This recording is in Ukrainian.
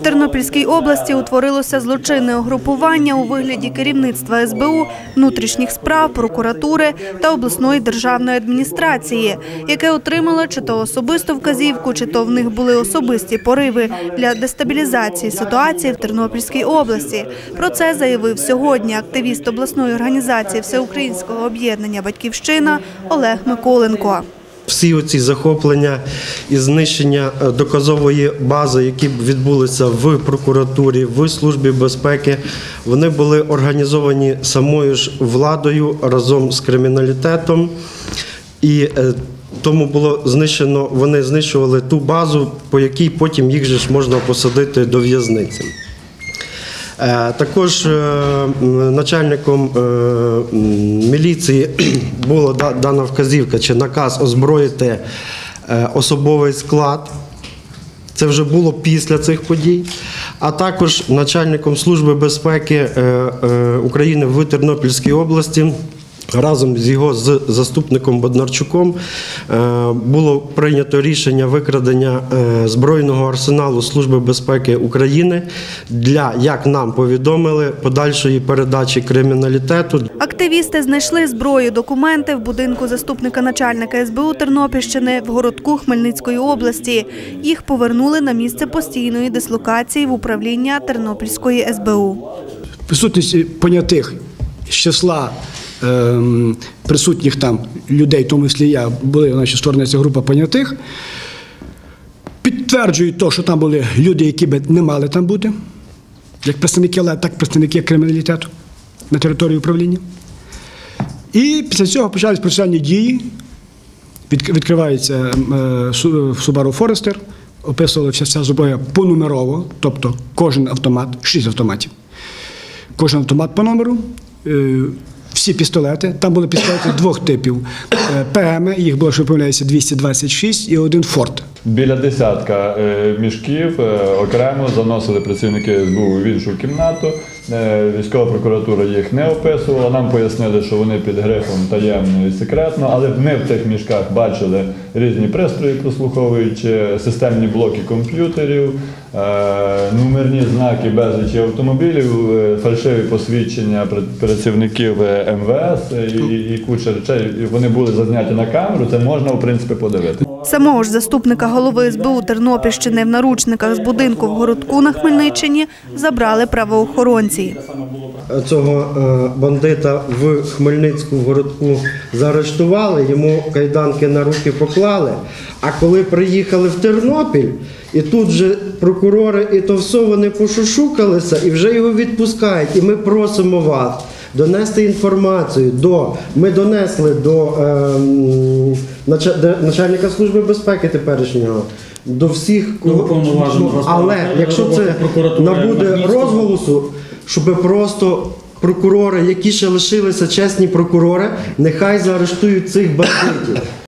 В Тернопільській області утворилося злочинне угрупування у вигляді керівництва СБУ, внутрішніх справ, прокуратури та обласної державної адміністрації, яке отримало чи то особисту вказівку, чи то в них були особисті пориви для дестабілізації ситуації в Тернопільській області. Про це заявив сьогодні активіст обласної організації Всеукраїнського об'єднання Батьківщина Олег Миколенко. Всі оці захоплення і знищення е, доказової бази, які відбулися в прокуратурі, в службі безпеки, вони були організовані самою ж владою разом з криміналітетом. І е, тому було знищено, вони знищували ту базу, по якій потім їх же ж можна посадити до в'язниці. Е, Також е, начальником е, міліції була дана вказівка чи наказ озброїти особовий склад. Це вже було після цих подій. А також начальником Служби безпеки України в Тернопільській області. Разом з його з заступником Боднарчуком е, було прийнято рішення викрадення е, збройного арсеналу Служби безпеки України для, як нам повідомили, подальшої передачі криміналітету Активісти знайшли зброю, документи в будинку заступника начальника СБУ Тернопільщини в городку Хмельницької області. Їх повернули на місце постійної дислокації в управління Тернопільської СБУ. присутність понятих з числа присутніх там людей, в тому числі я, були наші сторони, ця група понятих, підтверджують те, що там були люди, які би не мали там бути, як представники ЛЕ, так і представники криміналітету на території управління. І після цього почались процесуальні дії. Відкривається Subaru Forester, описувала вся зброя понумерово, тобто кожен автомат, шість автоматів. Кожен автомат по номеру, е, всі пістолети. Там були пістолети двох типів. Е, ПМ, їх було, що помиляється, 226 і один Форт. Біля десятка е, мішків е, окремо заносили працівники СБУ в іншу кімнату. Е, Військова прокуратура їх не описувала. Нам пояснили, що вони під грифом таємно і секретно, але ми в тих мішках бачили різні пристрої, прослуховуючи системні блоки комп'ютерів, е, номерні знаки безлічі автомобілів, е, фальшиві посвідчення працівників МВС і, і куча речей. Вони були зазняті на камеру. Це можна в принципі подивитися. Самого ж заступника голови СБУ Тернопільщини в наручниках з будинку в городку на Хмельниччині забрали правоохоронці. цього е, бандита в Хмельницьку в городку заарештували, йому кайданки на руки поклали. А коли приїхали в Тернопіль, і тут же прокурори і то все вони пошушукалися і вже його відпускають. І ми просимо вас донести інформацію до. Ми донесли до е, начальника служби безпеки теперішнього. До всіх Ну, але якщо це набуде розголосу, щоб просто прокурори, які ще лишилися чесні прокурори, нехай заарештують цих бандитів.